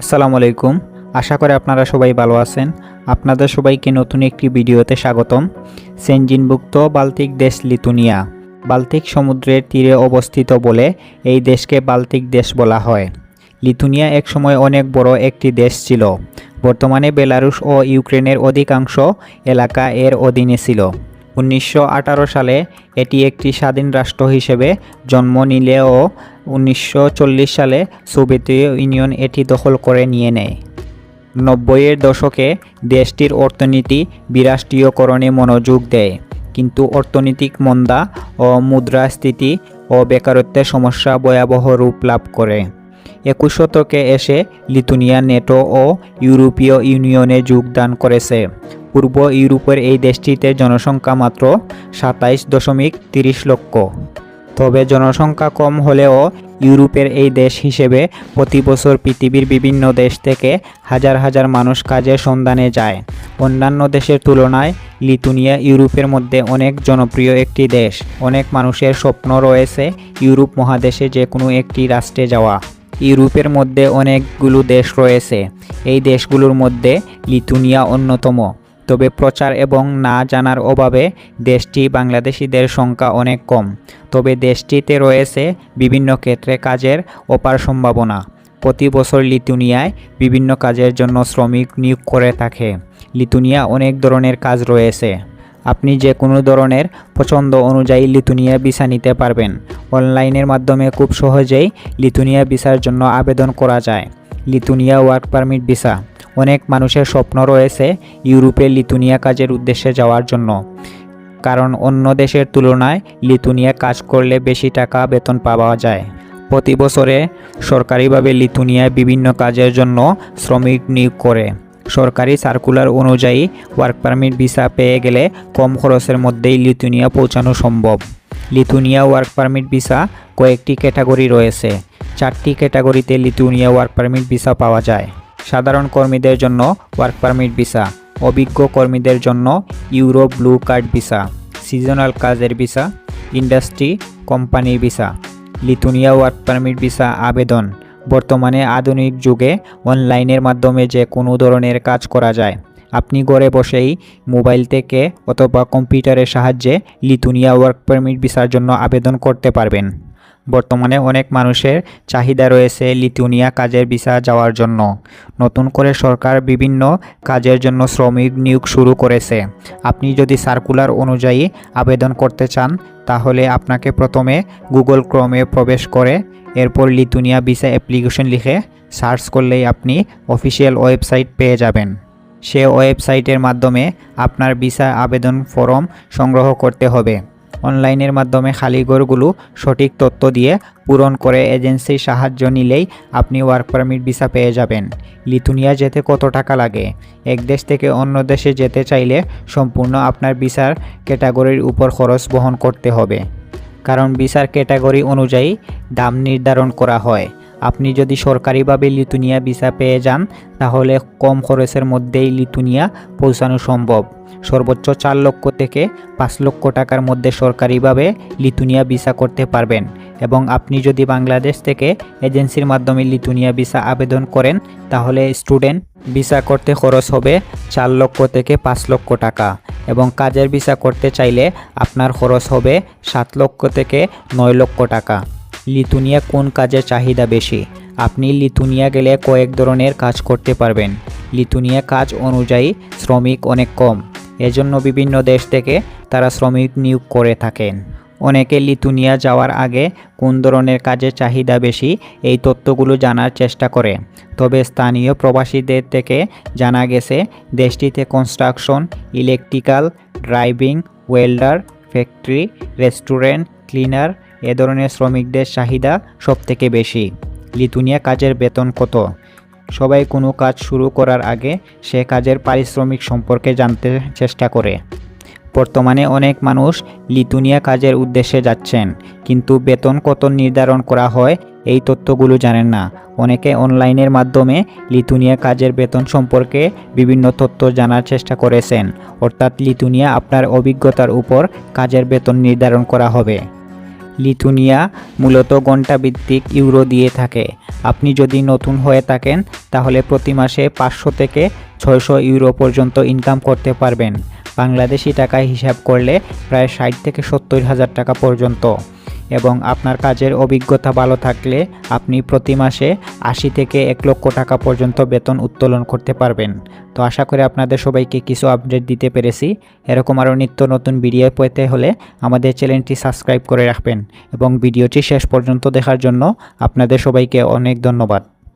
আসসালামু আলাইকুম। আশা করি আপনারা সবাই ভালো আছেন। আপনাদের সবাইকে নতুন একটি ভিডিওতে স্বাগতম। সেনজিনভুক্ত বাল্টিক দেশ লিথুনিয়া। বাল্টিক সমুদ্রের তীরে অবস্থিত বলে এই দেশকে বাল্টিক দেশ বলা হয়। লিথুনিয়া একসময় অনেক বড় একটি দেশ ছিল। বর্তমানে বেলারুশ ও ইউক্রেনের অধিকাংশ এলাকা এর অধীনে ছিল। উনিশশো আঠারো সালে এটি একটি স্বাধীন রাষ্ট্র হিসেবে জন্ম নিলেও উনিশশো চল্লিশ সালে সোভিয়েত ইউনিয়ন এটি দখল করে নিয়ে নেয়। নব্বইয়ের দশকে দেশটির অর্থনীতি বিরাষ্ট্রীয়করণে মনোযোগ দেয়, কিন্তু অর্থনৈতিক মন্দা ও মুদ্রাস্ফীতি ও বেকারত্বের সমস্যা ভয়াবহ রূপ লাভ করে। একুশ শতকে এসে লিথুনিয়া নেটো ও ইউরোপীয় ইউনিয়নে যোগদান করেছে। পূর্ব ইউরোপের এই দেশটিতে জনসংখ্যা মাত্র সাতাইশ দশমিক তিরিশ লক্ষ। তবে জনসংখ্যা কম হলেও ইউরোপের এই দেশ হিসেবে প্রতি বছর পৃথিবীর বিভিন্ন দেশ থেকে হাজার হাজার মানুষ কাজের সন্ধানে যায়। অন্যান্য দেশের তুলনায় লিথুনিয়া ইউরোপের মধ্যে অনেক জনপ্রিয় একটি দেশ। অনেক মানুষের স্বপ্ন রয়েছে ইউরোপ মহাদেশে যে কোনো একটি রাষ্ট্রে যাওয়া। ইউরোপের মধ্যে অনেকগুলো দেশ রয়েছে। এই দেশগুলোর মধ্যে লিথুনিয়া অন্যতম। তবে প্রচার এবং না জানার অভাবে দেশটি বাংলাদেশিদের সংখ্যা অনেক কম। তবে দেশটিতে রয়েছে বিভিন্ন ক্ষেত্রে কাজের অপার সম্ভাবনা। প্রতি বছর লিথুনিয়ায় বিভিন্ন কাজের জন্য শ্রমিক নিয়োগ করে থাকে। লিথুনিয়া অনেক ধরনের কাজ রয়েছে। আপনি যে কোনো ধরনের পছন্দ অনুযায়ী লিথুনিয়া ভিসা নিতে পারবেন। অনলাইনের মাধ্যমে খুব সহজেই লিথুনিয়া ভিসার জন্য আবেদন করা যায়। Lithuania work permit visa. অনেক মানুষের স্বপ্ন রয়েছে ইউরোপে লিথুনিয়া কাজের উদ্দেশ্যে যাওয়ার জন্য। কারণ অন্য দেশের তুলনায় লিথুনিয়া কাজ করলে বেশি টাকা বেতন পাওয়া যায়। প্রতি বছরে সরকারিভাবে লিথুনিয়ায় বিভিন্ন কাজের জন্য শ্রমিক নিয়োগ করে। সরকারি সার্কুলার অনুযায়ী ওয়ার্ক পারমিট ভিসা পেয়ে গেলে কম খরচের মধ্যেই লিথুনিয়া পৌঁছানো সম্ভব। লিথুনিয়া ওয়ার্ক পারমিট ভিসা কয়েকটি ক্যাটাগরি রয়েছে। চারটি ক্যাটাগরিতে লিথুনিয়া ওয়ার্ক পারমিট ভিসা পাওয়া যায়। সাধারণ কর্মীদের জন্য ওয়ার্ক পারমিট ভিসা অভিজ্ঞ কর্মীদের জন্য euro blue card visa seasonal কাজের ভিসা ইন্ডাস্ট্রি কোম্পানির visa Lithuania work permit visa আবেদন। বর্তমানে আধুনিক যুগে অনলাইনের মাধ্যমে যে কোনো ধরনের কাজ করা যায়। আপনি ঘরে বসেই মোবাইল থেকে অথবা কম্পিউটারের সাহায্যে লিথুনিয়া ওয়ার্ক পারমিট ভিসার জন্য আবেদন করতে পারবেন। বর্তমানে অনেক মানুষের চাহিদা রয়েছে লিথুনিয়া কাজের ভিসা যাওয়ার জন্য। নতুন করে সরকার বিভিন্ন কাজের জন্য শ্রমিক নিয়োগ শুরু করেছে। আপনি যদি সার্কুলার অনুযায়ী আবেদন করতে চান, তাহলে আপনাকে প্রথমে গুগল ক্রমে প্রবেশ করে এরপর লিথুনিয়া ভিসা অ্যাপ্লিকেশন লিখে সার্চ করলেই আপনি অফিসিয়াল ওয়েবসাইট পেয়ে যাবেন। সে ওয়েবসাইটের মাধ্যমে আপনার ভিসা আবেদন ফর্ম সংগ্রহ করতে হবে। অনলাইনের মাধ্যমে খালিঘরগুলো সঠিক তথ্য দিয়ে পূরণ করে এজেন্সির সাহায্য নিলেই আপনি ওয়ার্ক পারমিট ভিসা পেয়ে যাবেন। লিথুনিয়া যেতে কত টাকা লাগে? এক দেশ থেকে অন্য দেশে যেতে চাইলে সম্পূর্ণ আপনার ভিসার ক্যাটাগরির উপর খরচ বহন করতে হবে। কারণ ভিসার ক্যাটাগরি অনুযায়ী দাম নির্ধারণ করা হয়। আপনি যদি সরকারিভাবে লিথুনিয়া ভিসা পেয়ে যান, তাহলে কম খরচের মধ্যেই লিথুনিয়া পৌঁছানো সম্ভব। সর্বোচ্চ চার লক্ষ থেকে পাঁচ লক্ষ টাকার মধ্যে সরকারিভাবে লিথুনিয়া ভিসা করতে পারবেন এবং আপনি যদি বাংলাদেশ থেকে এজেন্সির মাধ্যমে লিথুনিয়া ভিসা আবেদন করেন, তাহলে স্টুডেন্ট ভিসা করতে খরচ হবে চার লক্ষ থেকে পাঁচ লক্ষ টাকা এবং কাজের ভিসা করতে চাইলে আপনার খরচ হবে সাত লক্ষ থেকে নয় লক্ষ টাকা। লিথুনিয়া কোন কাজের চাহিদা বেশি? আপনি লিথুনিয়া গেলে কয়েক ধরনের কাজ করতে পারবেন। লিথুনিয়া কাজ অনুযায়ী শ্রমিক অনেক কম। এজন্য বিভিন্ন দেশ থেকে তারা শ্রমিক নিয়োগ করে থাকেন। অনেকে লিথুনিয়া যাওয়ার আগে কোন ধরনের কাজের চাহিদা বেশি, এই তথ্যগুলো জানার চেষ্টা করে। তবে স্থানীয় প্রবাসীদের থেকে জানা গেছে, দেশটিতে construction, electrical, driving, welder, factory, restaurant, cleaner এ ধরনের শ্রমিকদের চাহিদা সবথেকে বেশি। লিথুনিয়া কাজের বেতন কত? সবাই কোনো কাজ শুরু করার আগে সে কাজের পারিশ্রমিক সম্পর্কে জানতে চেষ্টা করে। বর্তমানে অনেক মানুষ লিথুনিয়া কাজের উদ্দেশ্যে যাচ্ছেন, কিন্তু বেতন কত নির্ধারণ করা হয় এই তথ্যগুলো জানেন না। অনেকে অনলাইনের মাধ্যমে লিথুনিয়া কাজের বেতন সম্পর্কে বিভিন্ন তথ্য জানার চেষ্টা করেছেন, অর্থাৎ লিথুনিয়া আপনার অভিজ্ঞতার উপর কাজের বেতন নির্ধারণ করা হবে। লিথুনিয়া মূলত ঘণ্টাভিত্তিক ইউরো দিয়ে থাকে। আপনি যদি নতুন হয়ে থাকেন, তাহলে প্রতি মাসে পাঁচশো থেকে ছয়শো ইউরো পর্যন্ত ইনকাম করতে পারবেন। বাংলাদেশি টাকায় হিসাব করলে প্রায় ষাট থেকে সত্তর হাজার টাকা পর্যন্ত। এবং আপনার কাজের অভিজ্ঞতা ভালো থাকলে আপনি প্রতি মাসে আশি থেকে এক লক্ষ টাকা পর্যন্ত বেতন উত্তোলন করতে পারবেন। তো আশা করি আপনাদের সবাইকে কিছু আপডেট দিতে পেরেছি। এরকম আরও নিত্য নতুন ভিডিও পেতে হলে আমাদের চ্যানেলটি সাবস্ক্রাইব করে রাখবেন এবং ভিডিওটি শেষ পর্যন্ত দেখার জন্য আপনাদের সবাইকে অনেক ধন্যবাদ।